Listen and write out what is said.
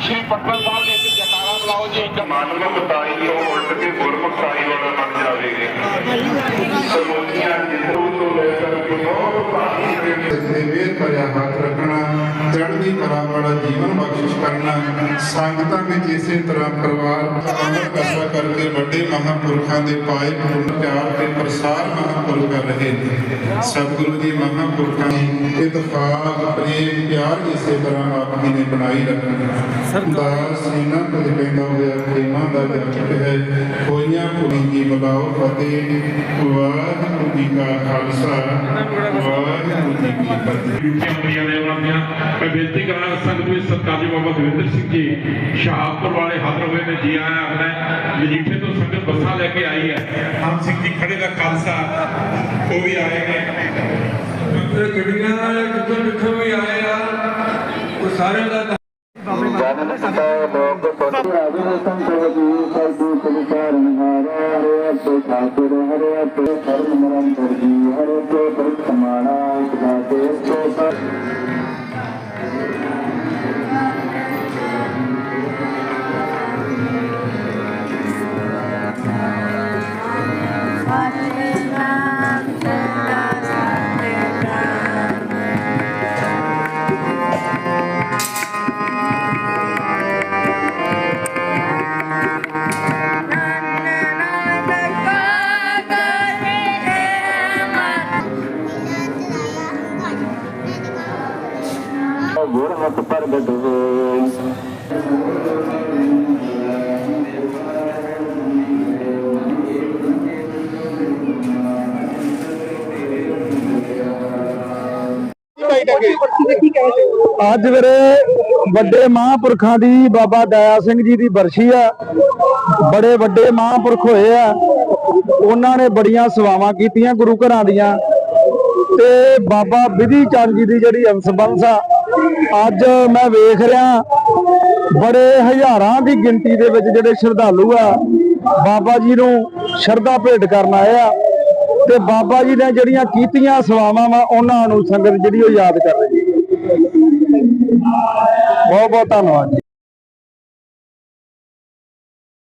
ਸ਼੍ਰੀ ਪਟਨਾ ਸਾਹਿਬ ਦੇ ਵਿੱਚ ਜਕਾਰਾ ਬੁਲਾਓ ਜੀ। ਇੱਕ ਮਾਨਵ ਤਾਈ ਉਹ ਉਲਟ ਕੇ ਗੁਰਮੁਖ ਸਾਈ ਵਾਲਾ ਬਣ ਜਾਵੇਗੀ। ਸਮੂਹੀਆਂ ਜਿੱਥੋਂ ਤੋਂ ਲੈ ਕਰਕੇ ਬਹੁਤ ਪਾਣੀ ਦੇ ਤੇ ਮੇਰ ਭਰਿਆ ਹੱਥ ਰੱਖਣਾ ਕਲਾ ਵਾਲਾ ਜੀਵਨ ਬਖਸ਼ਿਸ਼ ਕਰਨਾ ਸੰਗਤਾਂ ਵਿੱਚ ਇਸੇ ਤਰ੍ਹਾਂ ਪਰਿਵਾਰ ਅਮਰ ਕਸਾ ਕਰਕੇ ਵੱਡੇ ਮਹਾਂਪੁਰਖਾਂ ਦੇ ਪਾਏ ਪੂਰਨ ਪਿਆਰ ਤੇ ਪ੍ਰਸਾਰ ਮਹਾਂਪੁਰਖ ਕਰ ਰਹੇ ਨੇ। ਸਤਿਗੁਰੂ ਜੀ ਮਹਾਂਪੁਰਖਾਂ ਦੀ ਇਤਫਾਕ ਪ੍ਰੇਮ ਪਿਆਰ ਇਸੇ ਤਰ੍ਹਾਂ ਆਪ ਜੀ ਨੇ ਬਣਾਈ ਰੱਖਣਾ ਦਾਸ ਸੀਨਾ ਤੋਂ ਪੈਂਦਾ ਹੋਇਆ ਖੇਮਾਂ ਦਾ ਜਪ ਹੈ। ਬੁਲਾਓ ਫਤਿਹ ਵਾਹਿਗੁਰੂ ਜੀ ਕਾ ਖਾਲਸਾ ਵਾਹਿਗੁਰੂ ਜੀ ਕੀ ਫਤਿਹ ਡਿਊਟੀਆਂ ਹੁੰਦੀਆਂ ਨੇ ਉਹਨਾਂ ਦੀਆਂ ਮੈਂ ਬੇਨਤੀ ਕਰਾਂ ਸੰਗਤ ਵਿੱਚ ਸਤਿਕਾਰਯੋਗ ਬਾਬਾ ਦਵਿੰਦਰ ਸਿੰਘ ਜੀ ਸ਼ਹਾਦਤਪੁਰ ਵਾਲੇ ਹਾਜ਼ਰ ਹੋਏ ਨੇ ਜੀ ਆਇਆਂ ਆਖਣਾ ਮਜੀਠੇ ਤੋਂ ਸੰਗਤ ਬੱਸਾਂ ਲੈ ਕੇ ਆਈ ਹੈ ਹਮ ਸਿੰਘ ਜੀ ਖੜੇ ਦਾ ਖਾਲਸਾ ਉਹ ਵੀ ਆਏ ਨੇ ਗੱਡੀਆਂ ਵਾਲੇ ਕਿੱਥੋਂ ਕਿੱਥੋਂ ਵੀ ਆਏ ਆ ਉਹ ਸਾਰਿਆਂ ਦਾ ਜਨਮ ਪਿਤਾ ਲੋਕ ਪਤੀ ਆਵੇ ਸੰਤੋ ਜੀ ਸਤਿ ਸ੍ਰੀ ਹਰਿ ਹਰਿ ਤੇ ਠਾਕੁਰ ਹਰਿ ਤੇ ਸਰਮ ਨਿਰੰਤਰ ਜੀ ਹਰਿ ਤੇ ਬ੍ਰਹਮਾਣਾ ਇਕਦਾ ਗੁਰਮਤਿ ਪ੍ਰਗਟ ਹੋਈ ਅੱਜ ਵੀਰੇ ਵੱਡੇ ਮਹਾਂਪੁਰਖਾਂ ਦੀ ਬਾਬਾ ਦਇਆ ਸਿੰਘ ਜੀ ਦੀ ਬਰਸ਼ੀ ਆ। ਬੜੇ ਵੱਡੇ ਮਹਾਂਪੁਰਖ ਹੋਏ ਆ। ਉਹਨਾਂ ਨੇ ਬੜੀਆਂ ਸੇਵਾਵਾਂ ਕੀਤੀਆਂ ਗੁਰੂ ਘਰਾਂ ਦੀਆਂ। ਤੇ ਬਾਬਾ ਵਿਧੀ ਚੰਦ ਜੀ ਦੀ ਜਿਹੜੀ ਅੰਸਬੰਸ ਆ ਅੱਜ ਮੈਂ ਵੇਖ ਰਿਹਾ ਬੜੇ ਹਜ਼ਾਰਾਂ ਦੀ ਗਿਣਤੀ ਦੇ ਵਿੱਚ ਜਿਹੜੇ ਸ਼ਰਧਾਲੂ ਆ, ਬਾਬਾ ਜੀ ਨੂੰ ਸ਼ਰਧਾ ਭੇਟ ਕਰਨ ਆਏ ਆ ਤੇ ਬਾਬਾ ਜੀ ਨੇ ਜਿਹੜੀਆਂ ਕੀਤੀਆਂ ਸੇਵਾਵਾਂ ਵਾ, ਉਹਨਾਂ ਨੂੰ ਸੰਗਤ ਜਿਹੜੀ ਉਹ ਯਾਦ ਕਰ ਰਹੀ ਬਹੁਤ ਬਹੁਤ ਧੰਨਵਾਦ ਜੀ।